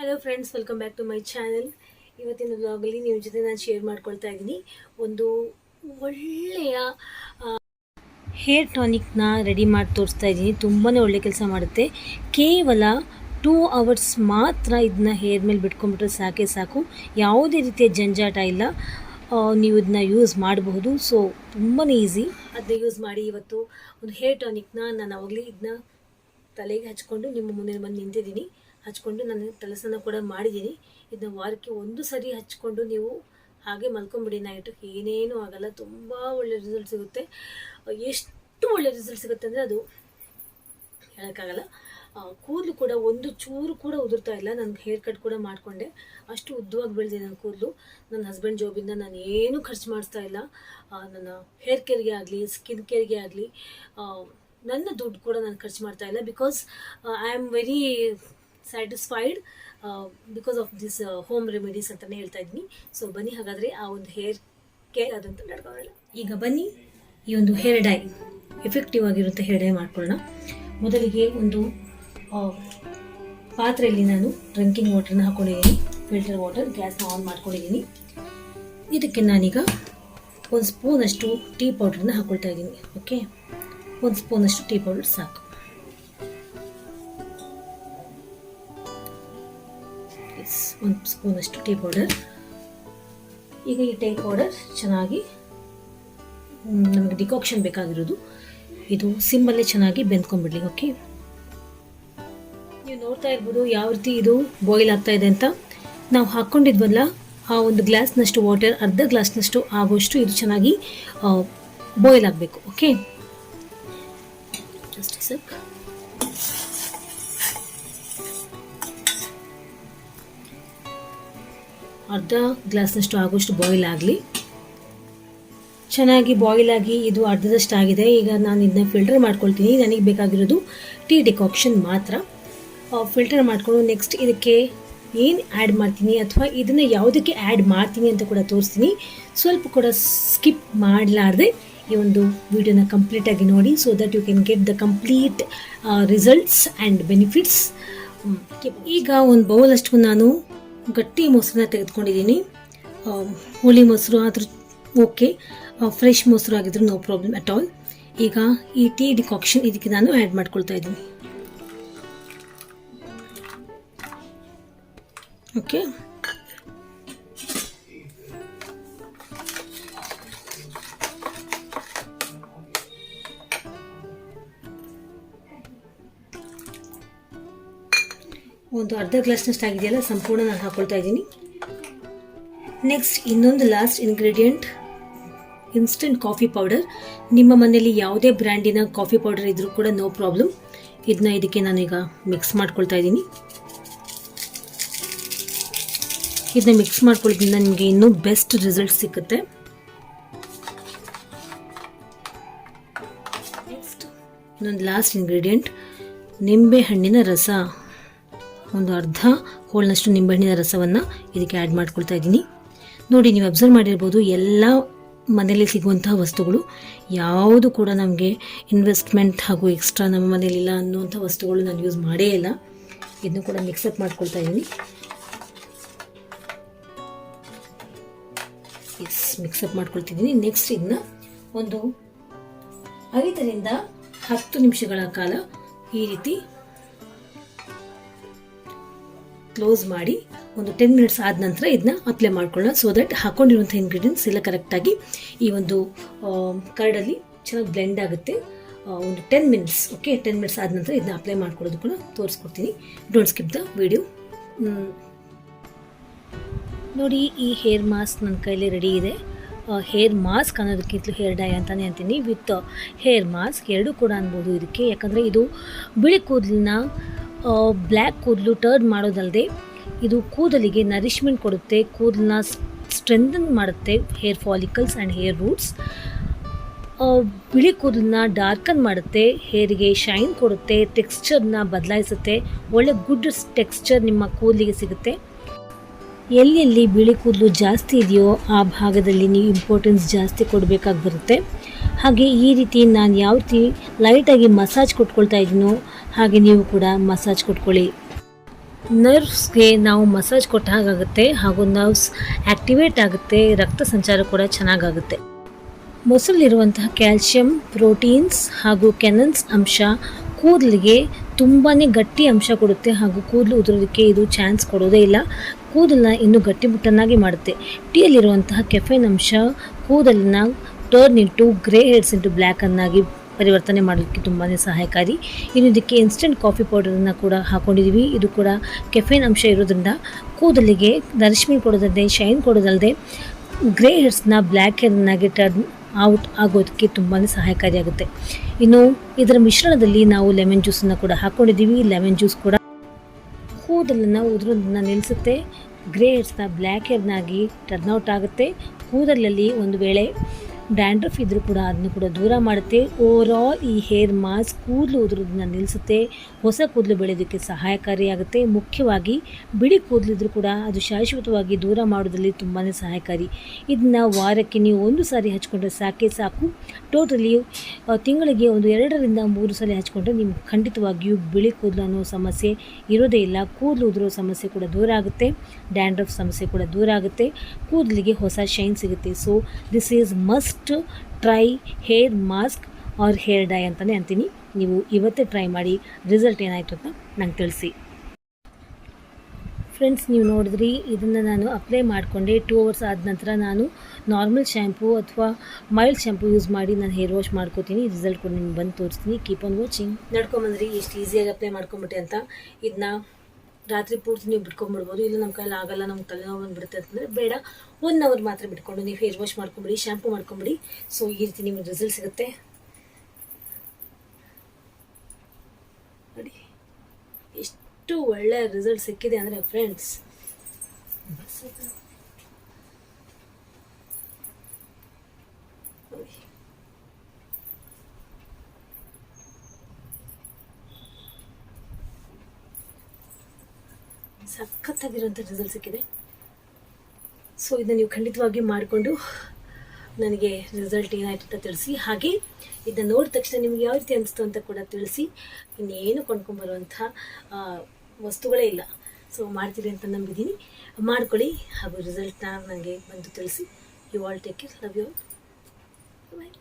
Hello friends welcome back to my channel ಇವತ್ತಿನ ಬ್ಲಾಗಲ್ಲಿ ನಿಮ್ಮ ಜೊತೆ ನಾನು ಶೇರ್ ಮಾಡ್ಕೊಳ್ತಾ ಇದ್ದೀನಿ. ಒಂದು ಒಳ್ಳೆಯ ಹೇರ್ ಟಾನಿಕ್ನ ರೆಡಿ ಮಾಡಿ ತೋರಿಸ್ತಾ ಇದ್ದೀನಿ. ತುಂಬಾ ಒಳ್ಳೆ ಕೆಲಸ ಮಾಡುತ್ತೆ. ಕೇವಲ ಟೂ ಅವರ್ಸ್ ಮಾತ್ರ ಇದನ್ನ ಹೇರ್ ಮೇಲೆ ಬಿಟ್ಕೊಂಡ್ಬಿಟ್ರೆ ಸಾಕೇ ಸಾಕು. ಯಾವುದೇ ರೀತಿಯ ಜಂಜಾಟ ಇಲ್ಲ. ನೀವು ಇದನ್ನ ಯೂಸ್ ಮಾಡಬಹುದು. ಸೊ ತುಂಬಾ ಈಸಿ ಅದನ್ನ ಯೂಸ್ ಮಾಡಿ ಇವತ್ತು ಒಂದು ಹೇರ್ ಟಾನಿಕ್ನ ನಾನು ಅವಾಗಲೇ ಇದನ್ನ ತಲೆಗೆ ಹಚ್ಕೊಂಡು ನಿಮ್ಮ ಮುಂದೆ ಬಂದು ನಿಂತಿದ್ದೀನಿ. ಹಚ್ಕೊಂಡು ನಾನು ಕೆಲಸನ ಕೂಡ ಮಾಡಿದ್ದೀನಿ. ಇದನ್ನ ವಾರಕ್ಕೆ ಒಂದು ಸರಿ ಹಚ್ಕೊಂಡು ನೀವು ಹಾಗೆ ಮಲ್ಕೊಂಬಿಡಿ ನೈಟ್. ಏನೇನೂ ಆಗಲ್ಲ. ತುಂಬ ಒಳ್ಳೆ ರಿಸಲ್ಟ್ ಸಿಗುತ್ತೆ. ಎಷ್ಟು ಒಳ್ಳೆ ರಿಸಲ್ಟ್ ಸಿಗುತ್ತೆ ಅಂದರೆ ಅದು ಹೇಳೋಕ್ಕಾಗಲ್ಲ. ಕೂದಲು ಕೂಡ ಒಂದು ಚೂರು ಕೂಡ ಉದುರ್ತಾ ಇಲ್ಲ. ನನಗೆ ಹೇರ್ ಕಟ್ ಕೂಡ ಮಾಡಿಕೊಂಡೆ. ಅಷ್ಟು ಉದ್ದವಾಗಿ ಬೆಳೆದಿದೆ ನನ್ನ ಕೂದಲು. ನನ್ನ ಹಸ್ಬೆಂಡ್ ಜಾಬಿಂದ ನಾನು ಏನು ಖರ್ಚು ಮಾಡಿಸ್ತಾ ಇಲ್ಲ. ನನ್ನ ಹೇರ್ ಕೇರ್ಗೆ ಆಗಲಿ ಸ್ಕಿನ್ ಕೇರ್ಗೆ ಆಗಲಿ ನನ್ನ ದುಡ್ಡು ಕೂಡ ನಾನು ಖರ್ಚು ಮಾಡ್ತಾ ಇಲ್ಲ. Because I am very satisfied because of this home remedies ಅಂತಲೇ ಹೇಳ್ತಾ ಇದ್ದೀನಿ. ಸೊ ಬನ್ನಿ, ಹಾಗಾದರೆ ಆ ಒಂದು ಹೇರ್ ಕೇರ್ ಅದಂತ ನಡ್ಕೊಳ್ಳೋಣ. ಈಗ ಬನ್ನಿ, ಈ ಒಂದು ಹೇರ್ ಡೈ ಎಫೆಕ್ಟಿವ್ ಆಗಿರುತ್ತೆ ಹೇರ್ ಡೈ ಮಾಡ್ಕೊಳ್ಳೋಣ. ಮೊದಲಿಗೆ ಒಂದು ಪಾತ್ರೆಯಲ್ಲಿ ನಾನು ಡ್ರಿಂಕಿಂಗ್ ವಾಟರ್ನ ಹಾಕೊಂಡಿದ್ದೀನಿ. ಫಿಲ್ಟರ್ ವಾಟರ್ ಗ್ಯಾಸ್ನ ಆನ್ ಮಾಡ್ಕೊಂಡಿದ್ದೀನಿ. ಇದಕ್ಕೆ ನಾನೀಗ ಒಂದು ಸ್ಪೂನಷ್ಟು ಟೀ ಪೌಡ್ರನ್ನ ಹಾಕೊಳ್ತಾ ಇದ್ದೀನಿ. ಓಕೆ ಒಂದು ಸ್ಪೂನಷ್ಟು ಟೀ ಪೌಡರ್ ಸಾಕು. ಎಸ್ ಒಂದು ಸ್ಪೂನಷ್ಟು ಟೀ ಪೌಡರ್ ಈಗ ಈ ಟೀ ಪೌಡರ್ ಚೆನ್ನಾಗಿ ನಮಗೆ ಡಿಕಾಕ್ಷನ್ ಬೇಕಾಗಿರೋದು. ಇದು ಸಿಮ್ಮಲ್ಲೇ ಚೆನ್ನಾಗಿ ಬೆಂದ್ಕೊಂಡ್ಬಿಡ್ಲಿ ಓಕೆ ನೀವು ನೋಡ್ತಾ ಇರ್ಬೋದು ಯಾವ ರೀತಿ ಇದು ಬಾಯ್ಲ್ ಆಗ್ತಾ ಇದೆ ಅಂತ. ನಾವು ಹಾಕ್ಕೊಂಡಿದ್ವಲ್ಲ ಆ ಒಂದು ಗ್ಲಾಸ್ನಷ್ಟು ವಾಟರ್ ಅರ್ಧ ಗ್ಲಾಸ್ನಷ್ಟು ಆಗೋಷ್ಟು ಇದು ಚೆನ್ನಾಗಿ ಬಾಯ್ಲ್ ಆಗಬೇಕು ಓಕೆ ಜಸ್ಟ್ ಸಕ್ ಅರ್ಧ ಗ್ಲಾಸ್ನಷ್ಟು ಆಗೋಷ್ಟು ಬಾಯ್ಲ್ ಆಗಲಿ. ಚೆನ್ನಾಗಿ ಬಾಯ್ಲ್ ಆಗಿ ಇದು ಅರ್ಧದಷ್ಟು ಆಗಿದೆ ಈಗ ನಾನು ಇದನ್ನ ಫಿಲ್ಟರ್ ಮಾಡ್ಕೊಳ್ತೀನಿ. ನನಗೆ ಬೇಕಾಗಿರೋದು ಟೀ ಡಿಕಾಕ್ಷನ್ ಮಾತ್ರ. ಫಿಲ್ಟರ್ ಮಾಡಿಕೊಂಡು ನೆಕ್ಸ್ಟ್ ಇದಕ್ಕೆ ಏನು ಆ್ಯಡ್ ಮಾಡ್ತೀನಿ ಅಥವಾ ಇದನ್ನು ಯಾವುದಕ್ಕೆ ಆ್ಯಡ್ ಮಾಡ್ತೀನಿ ಅಂತ ಕೂಡ ತೋರಿಸ್ತೀನಿ. ಸ್ವಲ್ಪ ಕೂಡ ಸ್ಕಿಪ್ ಮಾಡಲಾರ್ದೆ ಈ ಒಂದು ವಿಡಿಯೋನ ಕಂಪ್ಲೀಟಾಗಿ ನೋಡಿ so that you can get the complete results and benefits ಈಗ ಒಂದು ಬೌಲ್ ಅಷ್ಟು ನಾನು ಗಟ್ಟಿ ಮೊಸರನ್ನ ತೆಗೆದುಕೊಂಡಿದ್ದೀನಿ. ಹೋಳಿ ಮೊಸರು ಆದರೂ ಓಕೆ. ಫ್ರೆಶ್ ಮೊಸರು ಆಗಿದ್ರು ನೋ ಪ್ರಾಬ್ಲಮ್ ಅಟ್ ಆಲ್ ಈಗ ಈ ಟೀ ಡಿಕಾಕ್ಷನ್ ಇದಕ್ಕೆ ನಾನು ಆ್ಯಡ್ ಮಾಡ್ಕೊಳ್ತಾ ಇದ್ದೀನಿ. ಓಕೆ ಒಂದು ಅರ್ಧ ಗ್ಲಾಸ್ನಷ್ಟು ಆಗಿದೆಯಲ್ಲ, ಸಂಪೂರ್ಣ ನಾನು ಹಾಕೊಳ್ತಾ ಇದ್ದೀನಿ. ನೆಕ್ಸ್ಟ್ ಇನ್ನೊಂದು last ingredient instant coffee powder ನಿಮ್ಮ ಮನೆಯಲ್ಲಿ ಯಾವುದೇ ಬ್ರ್ಯಾಂಡಿನ ಕಾಫಿ ಪೌಡರ್ ಇದ್ರೂ ಕೂಡ ನೋ ಪ್ರಾಬ್ಲಮ್ ಇದನ್ನ ಇದಕ್ಕೆ ನಾನೀಗ ಮಿಕ್ಸ್ ಮಾಡ್ಕೊಳ್ತಾ ಇದ್ದೀನಿ. ಇದನ್ನ ಮಿಕ್ಸ್ ಮಾಡ್ಕೊಳ್ಳೋದ್ರಿಂದ ನಿಮಗೆ ಇನ್ನೂ ಬೆಸ್ಟ್ ರಿಸಲ್ಟ್ ಸಿಗುತ್ತೆ ನೆಕ್ಸ್ಟ್ ಇನ್ನೊಂದು ಲಾಸ್ಟ್ ಇಂಗ್ರೀಡಿಯೆಂಟ್ ನಿಂಬೆ ಹಣ್ಣಿನ ರಸ. ಒಂದು ಅರ್ಧ ಹೋಳ್ನಷ್ಟು ನಿಂಬೆಹಣ್ಣಿನ ರಸವನ್ನು ಇದಕ್ಕೆ ಆ್ಯಡ್ ಮಾಡ್ಕೊಳ್ತಾ ಇದ್ದೀನಿ. ನೋಡಿ, ನೀವು ಅಬ್ಸರ್ವ್ ಮಾಡಿರ್ಬೋದು, ಎಲ್ಲ ಮನೆಯಲ್ಲಿ ಸಿಗುವಂತಹ ವಸ್ತುಗಳು, ಯಾವುದು ಕೂಡ ನಮಗೆ ಇನ್ವೆಸ್ಟ್ಮೆಂಟ್ ಹಾಗೂ ಎಕ್ಸ್ಟ್ರಾ ನಮ್ಮ ಮನೆಯಲ್ಲಿಲ್ಲ ಅನ್ನುವಂಥ ವಸ್ತುಗಳು ನಾನು ಯೂಸ್ ಮಾಡೇ ಇಲ್ಲ. ಇದನ್ನು ಕೂಡ ಮಿಕ್ಸಪ್ ಮಾಡ್ಕೊಳ್ತಾ ಇದ್ದೀನಿ. S mix-up ಮಾಡ್ಕೊಳ್ತಿದ್ದೀನಿ. ನೆಕ್ಸ್ಟ್ ಇದನ್ನ ಒಂದು ಐದರಿಂದ ಹತ್ತು ನಿಮಿಷಗಳ ಕಾಲ ಈ ರೀತಿ ಕ್ಲೋಸ್ ಮಾಡಿ ಒಂದು ಟೆನ್ ಮಿನಿಟ್ಸ್ ಆದ ನಂತರ ಇದನ್ನ ಅಪ್ಲೈ ಮಾಡ್ಕೊಳ್ಳೋಣ ಸೊ ದಟ್ ಹಾಕೊಂಡಿರುವಂಥ ಇಂಗ್ರೀಡಿಯೆಂಟ್ಸ್ ಎಲ್ಲ ಕರೆಕ್ಟಾಗಿ ಈ ಒಂದು ಕರ್ಡಲ್ಲಿ ಚೆನ್ನಾಗಿ ಬ್ಲೆಂಡ್ ಆಗುತ್ತೆ. ಒಂದು ten minutes okay ten minutes ಆದ ನಂತರ ಇದನ್ನ ಅಪ್ಲೈ ಮಾಡ್ಕೊಳ್ಳೋದು ಕೂಡ ತೋರಿಸ್ಕೊಡ್ತೀನಿ. ಡೋಂಟ್ ಸ್ಕಿಪ್ ದ ವಿಡಿಯೋ ನೋಡಿ, ಈ ಹೇರ್ ಮಾಸ್ಕ್ ನನ್ನ ಕೈಲಿ ರೆಡಿ ಇದೆ. ಹೇರ್ ಮಾಸ್ಕ್ ಅನ್ನೋದಕ್ಕಿಂತಲೂ ಹೇರ್ ಡೈ ಅಂತಲೇ ಅಂತೀನಿ. ವಿತ್ ಹೇರ್ ಮಾಸ್ಕ್ ಎರಡೂ ಕೂಡ ಅನ್ಬೋದು ಇದಕ್ಕೆ. ಯಾಕಂದರೆ ಇದು ಬಿಳಿ ಕೂದಲನ್ನ ಬ್ಲ್ಯಾಕ್ ಕೂದಲು ಟರ್ನ್ ಮಾಡೋದಲ್ಲದೆ ಇದು ಕೂದಲಿಗೆ ನರಿಷ್ಮೆಂಟ್ ಕೊಡುತ್ತೆ, ಕೂದಲನ್ನ ಸ್ಟ್ರೆಂಥನ್ ಮಾಡುತ್ತೆ hair follicles and hair roots ಬಿಳಿ ಕೂದಲನ್ನ ಡಾರ್ಕನ್ ಮಾಡುತ್ತೆ ಹೇರಿಗೆ ಶೈನ್ ಕೊಡುತ್ತೆ ಟೆಕ್ಸ್ಚರ್ನ ಬದಲಾಯಿಸುತ್ತೆ, ಒಳ್ಳೆ ಗುಡ್ ಟೆಕ್ಸ್ಚರ್ ನಿಮ್ಮ ಕೂದಲಿಗೆ ಸಿಗುತ್ತೆ. ಎಲ್ಲೆಲ್ಲಿ ಬಿಳಿ ಕೂದಲು ಜಾಸ್ತಿ ಇದೆಯೋ ಆ ಭಾಗದಲ್ಲಿ ನೀವು ಇಂಪಾರ್ಟೆನ್ಸ್ ಜಾಸ್ತಿ ಕೊಡಬೇಕಾಗಿ ಬರುತ್ತೆ. ಹಾಗೆ ಈ ರೀತಿ ನಾನು ಯಾವ ರೀತಿ ಲೈಟಾಗಿ ಮಸಾಜ್ ಕೊಟ್ಕೊಳ್ತಾ ಇದ್ದೀನೋ ಹಾಗೆ ನೀವು ಕೂಡ ಮಸಾಜ್ ಕೊಟ್ಕೊಳ್ಳಿ. ನರ್ವ್ಸ್ಗೆ ನಾವು ಮಸಾಜ್ ಕೊಟ್ಟ ಹಾಗಾಗುತ್ತೆ ಹಾಗೂ ನರ್ವ್ಸ್ ಆ್ಯಕ್ಟಿವೇಟ್ ಆಗುತ್ತೆ, ರಕ್ತ ಸಂಚಾರ ಕೂಡ ಚೆನ್ನಾಗಾಗುತ್ತೆ. ಮೊಸರಲ್ಲಿರುವಂತಹ ಕ್ಯಾಲ್ಶಿಯಂ, ಪ್ರೋಟೀನ್ಸ್ ಹಾಗೂ ಕೆನನ್ಸ್ ಅಂಶ ಕೂದಲಿಗೆ ತುಂಬಾ ಗಟ್ಟಿ ಅಂಶ ಕೊಡುತ್ತೆ ಹಾಗೂ ಕೂದಲು ಉದುರೋದಕ್ಕೆ ಇದು ಚಾನ್ಸ್ ಕೊಡೋದೇ ಇಲ್ಲ. ಕೂದಲನ್ನ ಇನ್ನೂ ಗಟ್ಟಿಮುಟ್ಟನ್ನಾಗಿ ಮಾಡುತ್ತೆ. ಟೀಯಲ್ಲಿರುವಂತಹ ಕೆಫೆನ್ ಅಂಶ ಕೂದಲನ್ನ turn into grey hairs into black ಅನ್ನಾಗಿ ಪರಿವರ್ತನೆ ಮಾಡೋದಕ್ಕೆ ತುಂಬಾ ಸಹಾಯಕಾರಿ. ಇನ್ನು ಇದಕ್ಕೆ ಇನ್ಸ್ಟೆಂಟ್ ಕಾಫಿ ಪೌಡರನ್ನು ಕೂಡ ಹಾಕೊಂಡಿದ್ದೀವಿ ಇದು ಕೂಡ ಕೆಫೆನ್ ಅಂಶ ಇರೋದ್ರಿಂದ ಕೂದಲಿಗೆ ನರಿಶ್ಮೆಂಟ್ ಕೊಡೋದಲ್ಲದೆ ಶೈನ್ ಕೊಡೋದಲ್ಲದೆ ಗ್ರೇ ಹೇರ್ಸ್ನ ಬ್ಲ್ಯಾಕ್ ಹೇರ್ನಾಗಿ ಟರ್ನ್ ಔಟ್ ಆಗೋದಕ್ಕೆ ತುಂಬಾ ಸಹಾಯಕಾರಿಯಾಗುತ್ತೆ ಇನ್ನು ಇದರ ಮಿಶ್ರಣದಲ್ಲಿ ನಾವು ಲೆಮನ್ ಜ್ಯೂಸನ್ನು ಕೂಡ ಹಾಕ್ಕೊಂಡಿದ್ದೀವಿ ಲೆಮನ್ ಜ್ಯೂಸ್ ಕೂಡ ಕೂದಲನ್ನು ಉದುರೋದನ್ನು ನಿಲ್ಲಿಸುತ್ತೆ ಗ್ರೇ ಹೇರ್ಸ್ನ ಬ್ಲ್ಯಾಕ್ ಹೇರ್ನಾಗಿ ಟರ್ನ್ ಔಟ್ ಆಗುತ್ತೆ. ಕೂದಲಲ್ಲಿ ಒಂದು ವೇಳೆ ಡ್ಯಾಂಡ್ರಫ್ ಇದ್ದರೂ ಕೂಡ ಅದನ್ನು ಕೂಡ ದೂರ ಮಾಡುತ್ತೆ. ಓವರಾಲ್ ಈ ಹೇರ್ ಮಾಸ್ಕ್ ಕೂದಲು ಉದುರೋದನ್ನ ನಿಲ್ಲಿಸುತ್ತೆ ಹೊಸ ಕೂದಲು ಬೆಳೆಯೋದಕ್ಕೆ ಸಹಾಯಕಾರಿಯಾಗುತ್ತೆ. ಮುಖ್ಯವಾಗಿ ಬಿಳಿ ಕೂದಲಿದ್ರೂ ಕೂಡ ಅದು ಶಾಶ್ವತವಾಗಿ ದೂರ ಮಾಡೋದ್ರಲ್ಲಿ ತುಂಬಾ ಸಹಾಯಕಾರಿ. ಇದನ್ನ ವಾರಕ್ಕೆ ನೀವು ಒಂದು ಸಾರಿ ಹಚ್ಕೊಂಡ್ರೆ ಸಾಕೆ ಸಾಕು. ಟೋಟಲಿ ತಿಂಗಳಿಗೆ ಒಂದು ಎರಡರಿಂದ ಮೂರು ಸಲ ಹಚ್ಕೊಂಡ್ರೆ ನಿಮ್ಗೆ ಖಂಡಿತವಾಗಿಯೂ ಬಿಳಿ ಕೂದಲು ಅನ್ನೋ ಸಮಸ್ಯೆ ಇರೋದೇ ಇಲ್ಲ. ಕೂದಲು ಉದುರೋ ಸಮಸ್ಯೆ ಕೂಡ ದೂರ ಆಗುತ್ತೆ. ಡ್ಯಾಂಡ್ರಫ್ ಸಮಸ್ಯೆ ಕೂಡ ದೂರ ಆಗುತ್ತೆ. ಕೂದಲಿಗೆ ಹೊಸ ಶೈನ್ ಸಿಗುತ್ತೆ. So this is must try hair mask or hair dye ಅಂತಲೇ ಅಂತೀನಿ. ನೀವು ಇವತ್ತೇ ಟ್ರೈ ಮಾಡಿ ರಿಸಲ್ಟ್ ಏನಾಯಿತು ಅಂತ ನಂಗೆ ತಿಳಿಸಿ. ಫ್ರೆಂಡ್ಸ್, ನೀವು ನೋಡಿದ್ರಿ, ಇದನ್ನು ನಾನು ಅಪ್ಲೈ ಮಾಡಿಕೊಂಡೆ ಟೂ ಅವರ್ಸ್ ಆದ ನಂತರ ನಾನು ನಾರ್ಮಲ್ ಶ್ಯಾಂಪು ಅಥವಾ ಮೈಲ್ಡ್ ಶ್ಯಾಂಪು ಯೂಸ್ ಮಾಡಿ ನಾನು ಹೇರ್ ವಾಶ್ ಮಾಡ್ಕೋತೀನಿ. ರಿಸಲ್ಟ್ ಕೂಡ ನಿಮ್ಗೆ ಬಂದು ತೋರಿಸ್ತೀನಿ. Keep on watching. ನಡ್ಕೊಂಬಂದ್ರಿ ಎಷ್ಟು ಈಸಿಯಾಗಿ ಅಪ್ಲೈ ಮಾಡ್ಕೊಂಬಿಟ್ಟೆ ಅಂತ. ಇದನ್ನ ರಾತ್ರಿ ಪೂರ್ತಿ ನೀವು ಬಿಟ್ಕೊಂಡ್ಬಿಡ್ಬೋದು. ಇಲ್ಲ ನಮ್ಮ ಕೈಲಿ ಆಗಲ್ಲ, ನಮ್ಗೆ ತಲೆನೋವು ಬಂದ್ಬಿಡುತ್ತೆ ಅಂತಂದರೆ ಬೇಡ. ಒನ್ ಅವರ್ ಮಾತ್ರ ಬಿಟ್ಕೊಂಡು ನೀವು ಹೇರ್ ವಾಶ್ ಮಾಡ್ಕೊಂಬಿಡಿ ಶ್ಯಾಂಪು ಮಾಡ್ಕೊಂಬಿಡಿ. ಸೊ ಈ ರೀತಿ ನಿಮಗೆ ರಿಸಲ್ಟ್ ಸಿಗುತ್ತೆ. ನೋಡಿ. ಎಷ್ಟು ಒಳ್ಳೆಯ ರಿಸಲ್ಟ್ ಸಿಕ್ಕಿದೆ ಅಂದರೆ ಫ್ರೆಂಡ್ಸ್ ಸಖತ್ತಾಗಿರೋಂಥ ರಿಸಲ್ಟ್ ಸಿಕ್ಕಿದೆ. ಸೊ ಇದನ್ನ ನೀವು ಖಂಡಿತವಾಗಿ ಮಾಡಿಕೊಂಡು ನನಗೆ ರಿಸಲ್ಟ್ ಏನಾಯ್ತು ಅಂತ ತಿಳಿಸಿ. ಹಾಗೆ ಇದನ್ನ ನೋಡಿದ ತಕ್ಷಣ ನಿಮ್ಗೆ ಯಾವ ರೀತಿ ಅನಿಸ್ತು ಅಂತ ಕೂಡ ತಿಳಿಸಿ. ಇನ್ನೇನು ಕೊಂಡ್ಕೊಂಬರುವಂಥ ವಸ್ತುಗಳೇ ಇಲ್ಲ. ಸೊ ಮಾಡ್ತೀರಿ ಅಂತ ನಂಬಿದ್ದೀನಿ. ಮಾಡ್ಕೊಳ್ಳಿ ಹಾಗೂ ರಿಸಲ್ಟ್ನ ನನಗೆ ಬಂದು ತಿಳಿಸಿ. You all take care love you bye